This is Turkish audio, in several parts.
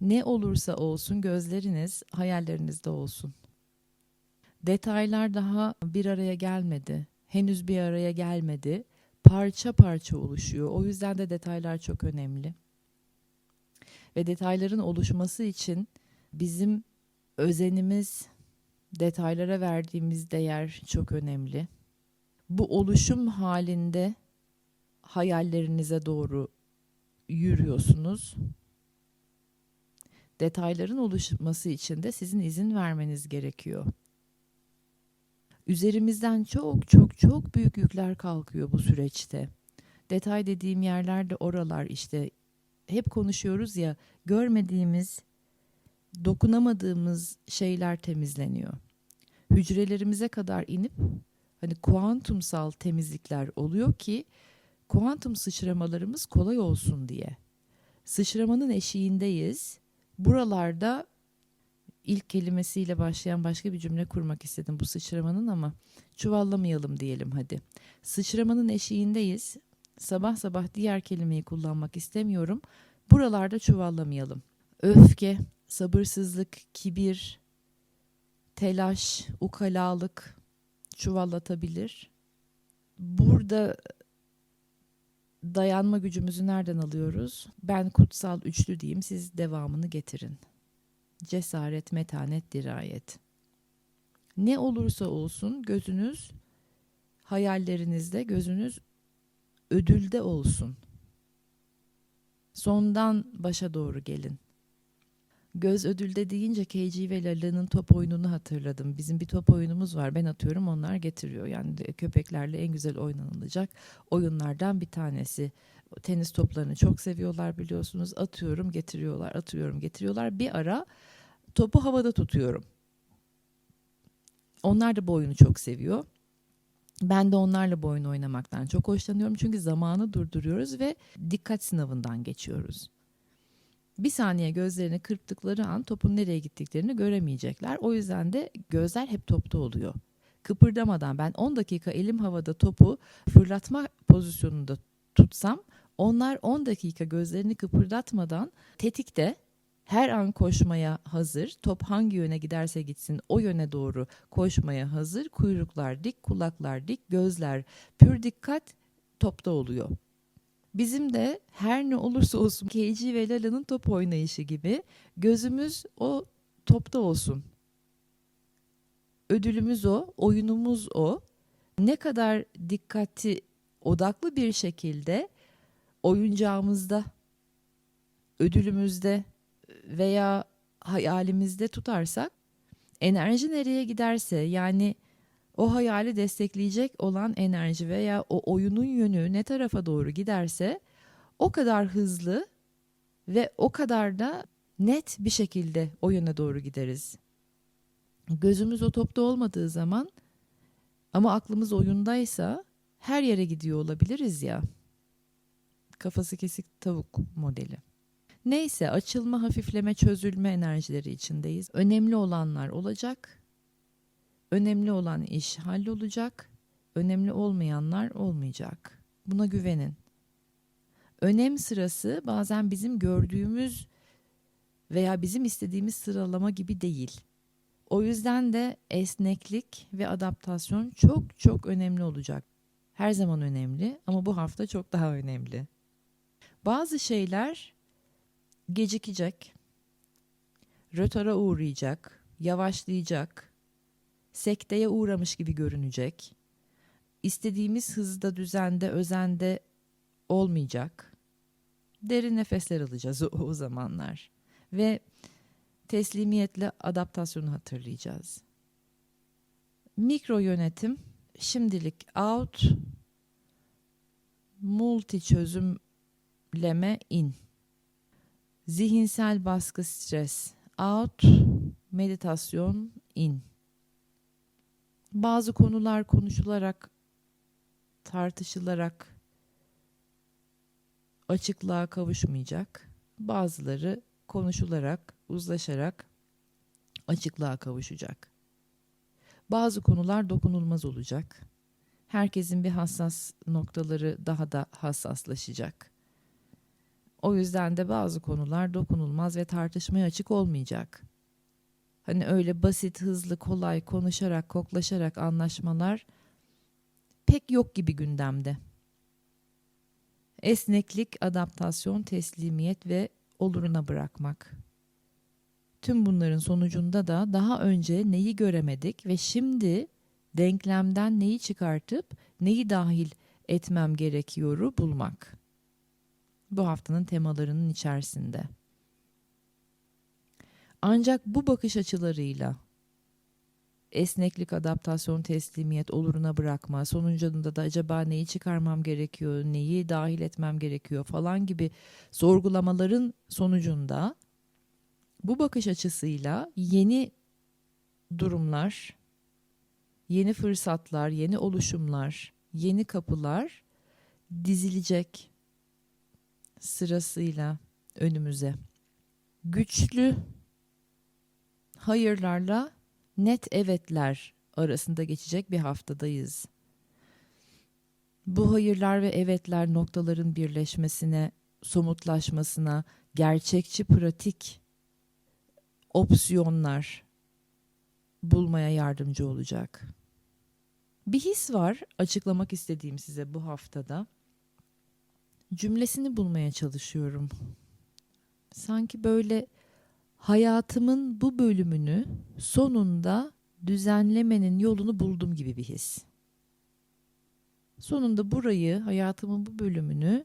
Ne olursa olsun gözleriniz hayallerinizde olsun. Detaylar daha bir araya gelmedi. Henüz bir araya gelmedi. Parça parça oluşuyor. O yüzden de detaylar çok önemli. Ve detayların oluşması için bizim özenimiz, detaylara verdiğimiz değer çok önemli. Bu oluşum halinde hayallerinize doğru yürüyorsunuz. Detayların oluşması için de sizin izin vermeniz gerekiyor. Üzerimizden çok çok çok büyük yükler kalkıyor bu süreçte. Detay dediğim yerlerde oralar işte hep konuşuyoruz ya görmediğimiz, dokunamadığımız şeyler temizleniyor. Hücrelerimize kadar inip hani kuantumsal temizlikler oluyor ki kuantum sıçramalarımız kolay olsun diye. Sıçramanın eşiğindeyiz. Buralarda ilk kelimesiyle başlayan başka bir cümle kurmak istedim bu sıçramanın ama çuvallamayalım diyelim hadi. Sıçramanın eşiğindeyiz. Sabah sabah diğer kelimeyi kullanmak istemiyorum. Buralarda çuvallamayalım. Öfke, sabırsızlık, kibir, telaş, ukalalık çuvallatabilir. Burada dayanma gücümüzü nereden alıyoruz? Ben kutsal üçlü diyeyim, siz devamını getirin. Cesaret, metanet, dirayet. Ne olursa olsun gözünüz hayallerinizde, gözünüz ödülde olsun. Sondan başa doğru gelin. Göz ödülde deyince KG ve Lala'nın top oyununu hatırladım. Bizim bir top oyunumuz var. Ben atıyorum onlar getiriyor. Yani köpeklerle en güzel oynanılacak oyunlardan bir tanesi. Tenis toplarını çok seviyorlar biliyorsunuz. Atıyorum getiriyorlar, atıyorum getiriyorlar. Bir ara topu havada tutuyorum. Onlar da bu oyunu çok seviyor. Ben de onlarla bu oyunu oynamaktan çok hoşlanıyorum. Çünkü zamanı durduruyoruz ve dikkat sınavından geçiyoruz. Bir saniye gözlerini kırptıkları an topun nereye gittiklerini göremeyecekler. O yüzden de gözler hep topta oluyor. Kıpırdamadan ben 10 dakika elim havada topu fırlatma pozisyonunda tutsam onlar 10 dakika gözlerini kıpırdatmadan tetikte her an koşmaya hazır. Top hangi yöne giderse gitsin o yöne doğru koşmaya hazır. Kuyruklar dik, kulaklar dik, gözler pür dikkat topta oluyor. Bizim de her ne olursa olsun KG ve Lala'nın top oynayışı gibi gözümüz o topta olsun. Ödülümüz o, oyunumuz o. Ne kadar dikkati odaklı bir şekilde oyuncağımızda, ödülümüzde veya hayalimizde tutarsak enerji nereye giderse yani o hayali destekleyecek olan enerji veya o oyunun yönü ne tarafa doğru giderse o kadar hızlı ve o kadar da net bir şekilde o yöne doğru gideriz. Gözümüz o topta olmadığı zaman ama aklımız oyundaysa her yere gidiyor olabiliriz ya. Kafası kesik tavuk modeli. Neyse açılma, hafifleme, çözülme enerjileri içindeyiz. Önemli olanlar olacak Önemli olan iş hallolacak, önemli olmayanlar olmayacak. Buna güvenin. Önem sırası bazen bizim gördüğümüz veya bizim istediğimiz sıralama gibi değil. O yüzden de esneklik ve adaptasyon çok çok önemli olacak. Her zaman önemli ama bu hafta çok daha önemli. Bazı şeyler gecikecek, rötara uğrayacak, yavaşlayacak, sekteye uğramış gibi görünecek. İstediğimiz hızda, düzende, özende olmayacak. Derin nefesler alacağız o, o zamanlar. Ve teslimiyetle adaptasyonu hatırlayacağız. Mikro yönetim şimdilik out, multi çözümleme in. Zihinsel baskı stres out, meditasyon in bazı konular konuşularak, tartışılarak açıklığa kavuşmayacak. Bazıları konuşularak, uzlaşarak açıklığa kavuşacak. Bazı konular dokunulmaz olacak. Herkesin bir hassas noktaları daha da hassaslaşacak. O yüzden de bazı konular dokunulmaz ve tartışmaya açık olmayacak. Hani öyle basit, hızlı, kolay konuşarak, koklaşarak anlaşmalar pek yok gibi gündemde. Esneklik, adaptasyon, teslimiyet ve oluruna bırakmak. Tüm bunların sonucunda da daha önce neyi göremedik ve şimdi denklemden neyi çıkartıp neyi dahil etmem gerekiyoru bulmak. Bu haftanın temalarının içerisinde. Ancak bu bakış açılarıyla esneklik, adaptasyon, teslimiyet, oluruna bırakma, sonucunda da acaba neyi çıkarmam gerekiyor, neyi dahil etmem gerekiyor falan gibi sorgulamaların sonucunda bu bakış açısıyla yeni durumlar, yeni fırsatlar, yeni oluşumlar, yeni kapılar dizilecek sırasıyla önümüze. Güçlü hayırlarla net evetler arasında geçecek bir haftadayız. Bu hayırlar ve evetler noktaların birleşmesine, somutlaşmasına, gerçekçi pratik opsiyonlar bulmaya yardımcı olacak. Bir his var açıklamak istediğim size bu haftada. Cümlesini bulmaya çalışıyorum. Sanki böyle hayatımın bu bölümünü sonunda düzenlemenin yolunu buldum gibi bir his. Sonunda burayı, hayatımın bu bölümünü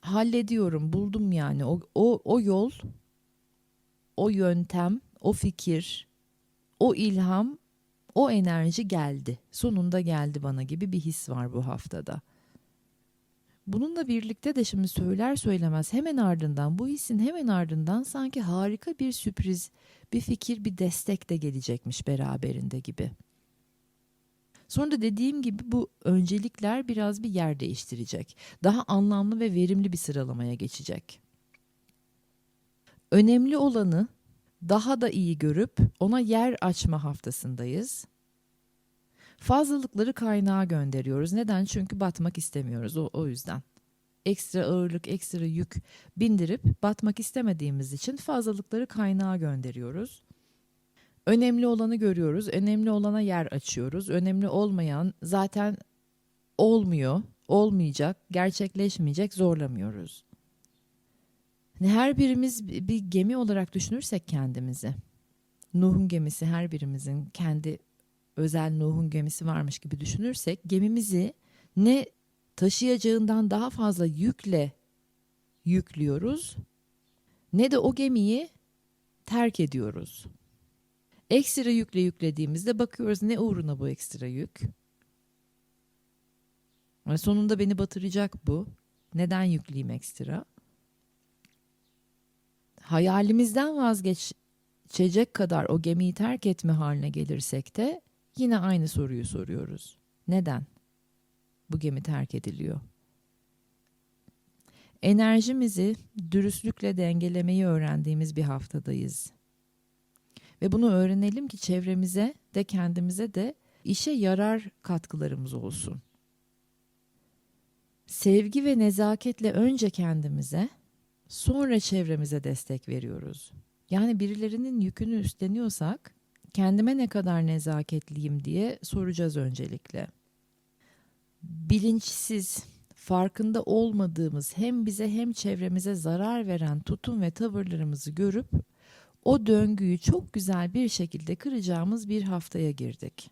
hallediyorum, buldum yani. O, o, o yol, o yöntem, o fikir, o ilham, o enerji geldi. Sonunda geldi bana gibi bir his var bu haftada. Bununla birlikte de şimdi söyler söylemez hemen ardından bu hissin hemen ardından sanki harika bir sürpriz, bir fikir, bir destek de gelecekmiş beraberinde gibi. Sonra dediğim gibi bu öncelikler biraz bir yer değiştirecek. Daha anlamlı ve verimli bir sıralamaya geçecek. Önemli olanı daha da iyi görüp ona yer açma haftasındayız. Fazlalıkları kaynağa gönderiyoruz. Neden? Çünkü batmak istemiyoruz o, o yüzden. Ekstra ağırlık, ekstra yük bindirip batmak istemediğimiz için fazlalıkları kaynağa gönderiyoruz. Önemli olanı görüyoruz, önemli olana yer açıyoruz. Önemli olmayan zaten olmuyor, olmayacak, gerçekleşmeyecek zorlamıyoruz. Her birimiz bir gemi olarak düşünürsek kendimizi, Nuh'un gemisi her birimizin kendi özel Nuh'un gemisi varmış gibi düşünürsek gemimizi ne taşıyacağından daha fazla yükle yüklüyoruz ne de o gemiyi terk ediyoruz. Ekstra yükle yüklediğimizde bakıyoruz ne uğruna bu ekstra yük. Sonunda beni batıracak bu. Neden yükleyeyim ekstra? Hayalimizden vazgeçecek kadar o gemiyi terk etme haline gelirsek de Yine aynı soruyu soruyoruz. Neden bu gemi terk ediliyor? Enerjimizi dürüstlükle dengelemeyi öğrendiğimiz bir haftadayız. Ve bunu öğrenelim ki çevremize de kendimize de işe yarar katkılarımız olsun. Sevgi ve nezaketle önce kendimize, sonra çevremize destek veriyoruz. Yani birilerinin yükünü üstleniyorsak kendime ne kadar nezaketliyim diye soracağız öncelikle. Bilinçsiz, farkında olmadığımız hem bize hem çevremize zarar veren tutum ve tavırlarımızı görüp o döngüyü çok güzel bir şekilde kıracağımız bir haftaya girdik.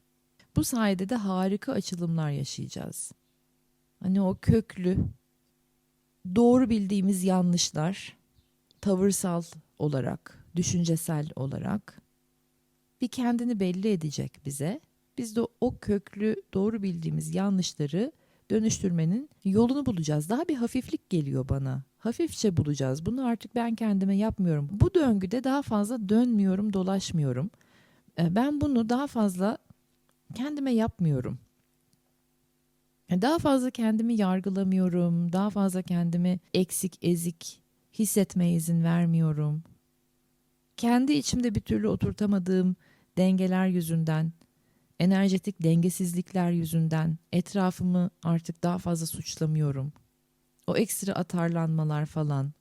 Bu sayede de harika açılımlar yaşayacağız. Hani o köklü, doğru bildiğimiz yanlışlar, tavırsal olarak, düşüncesel olarak bir kendini belli edecek bize. Biz de o köklü doğru bildiğimiz yanlışları dönüştürmenin yolunu bulacağız. Daha bir hafiflik geliyor bana. Hafifçe bulacağız. Bunu artık ben kendime yapmıyorum. Bu döngüde daha fazla dönmüyorum, dolaşmıyorum. Ee, ben bunu daha fazla kendime yapmıyorum. Daha fazla kendimi yargılamıyorum. Daha fazla kendimi eksik, ezik hissetmeye izin vermiyorum. Kendi içimde bir türlü oturtamadığım dengeler yüzünden, enerjetik dengesizlikler yüzünden etrafımı artık daha fazla suçlamıyorum. o ekstra atarlanmalar falan,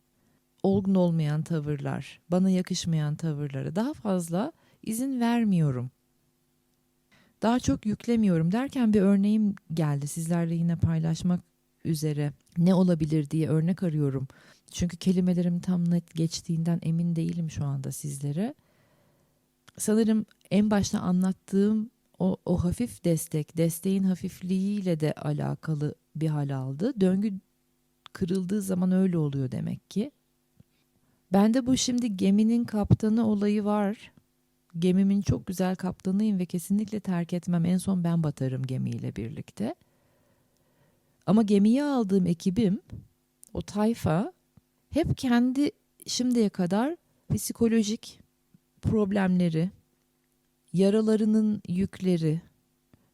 olgun olmayan tavırlar, bana yakışmayan tavırlara daha fazla izin vermiyorum. Daha çok yüklemiyorum derken bir örneğim geldi sizlerle yine paylaşmak üzere. Ne olabilir diye örnek arıyorum. Çünkü kelimelerim tam net geçtiğinden emin değilim şu anda sizlere. Sanırım en başta anlattığım o, o hafif destek, desteğin hafifliğiyle de alakalı bir hal aldı. Döngü kırıldığı zaman öyle oluyor demek ki. Bende bu şimdi geminin kaptanı olayı var. Gemimin çok güzel kaptanıyım ve kesinlikle terk etmem. En son ben batarım gemiyle birlikte. Ama gemiye aldığım ekibim, o tayfa hep kendi şimdiye kadar psikolojik problemleri, yaralarının yükleri,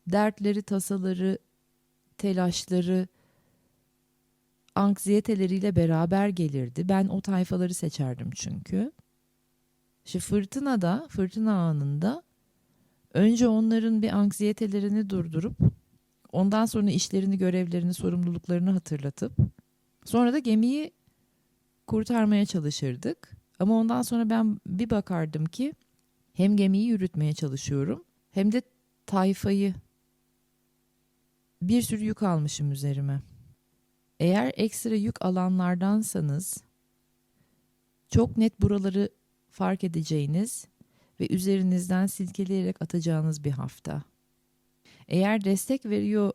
dertleri, tasaları, telaşları, anksiyeteleriyle beraber gelirdi. Ben o tayfaları seçerdim çünkü. İşte fırtınada, fırtına anında önce onların bir anksiyetelerini durdurup ondan sonra işlerini, görevlerini, sorumluluklarını hatırlatıp sonra da gemiyi kurtarmaya çalışırdık. Ama ondan sonra ben bir bakardım ki hem gemiyi yürütmeye çalışıyorum hem de tayfayı bir sürü yük almışım üzerime. Eğer ekstra yük alanlardansanız çok net buraları fark edeceğiniz ve üzerinizden silkeleyerek atacağınız bir hafta. Eğer destek veriyor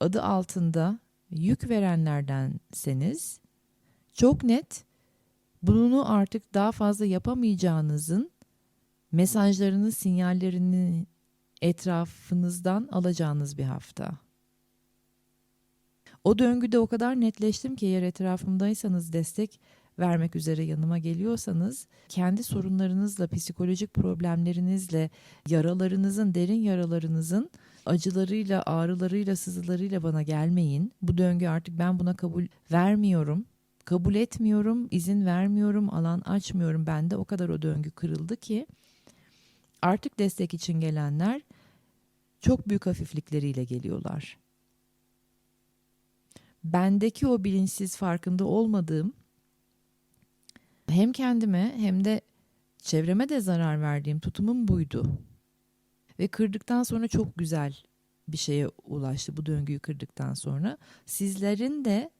adı altında yük verenlerdenseniz çok net bunu artık daha fazla yapamayacağınızın mesajlarını, sinyallerini etrafınızdan alacağınız bir hafta. O döngüde o kadar netleştim ki eğer etrafımdaysanız destek vermek üzere yanıma geliyorsanız kendi sorunlarınızla, psikolojik problemlerinizle, yaralarınızın, derin yaralarınızın acılarıyla, ağrılarıyla, sızılarıyla bana gelmeyin. Bu döngü artık ben buna kabul vermiyorum. Kabul etmiyorum, izin vermiyorum, alan açmıyorum. Bende o kadar o döngü kırıldı ki artık destek için gelenler çok büyük hafiflikleriyle geliyorlar. Bendeki o bilinçsiz farkında olmadığım hem kendime hem de çevreme de zarar verdiğim tutumum buydu. Ve kırdıktan sonra çok güzel bir şeye ulaştı bu döngüyü kırdıktan sonra. Sizlerin de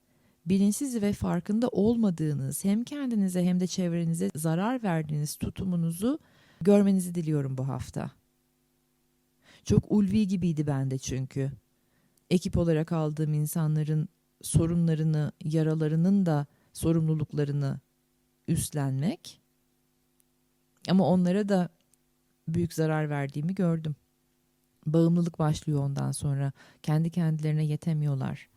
bilinçsiz ve farkında olmadığınız hem kendinize hem de çevrenize zarar verdiğiniz tutumunuzu görmenizi diliyorum bu hafta. Çok ulvi gibiydi bende çünkü. Ekip olarak aldığım insanların sorunlarını, yaralarının da sorumluluklarını üstlenmek. Ama onlara da büyük zarar verdiğimi gördüm. Bağımlılık başlıyor ondan sonra. Kendi kendilerine yetemiyorlar.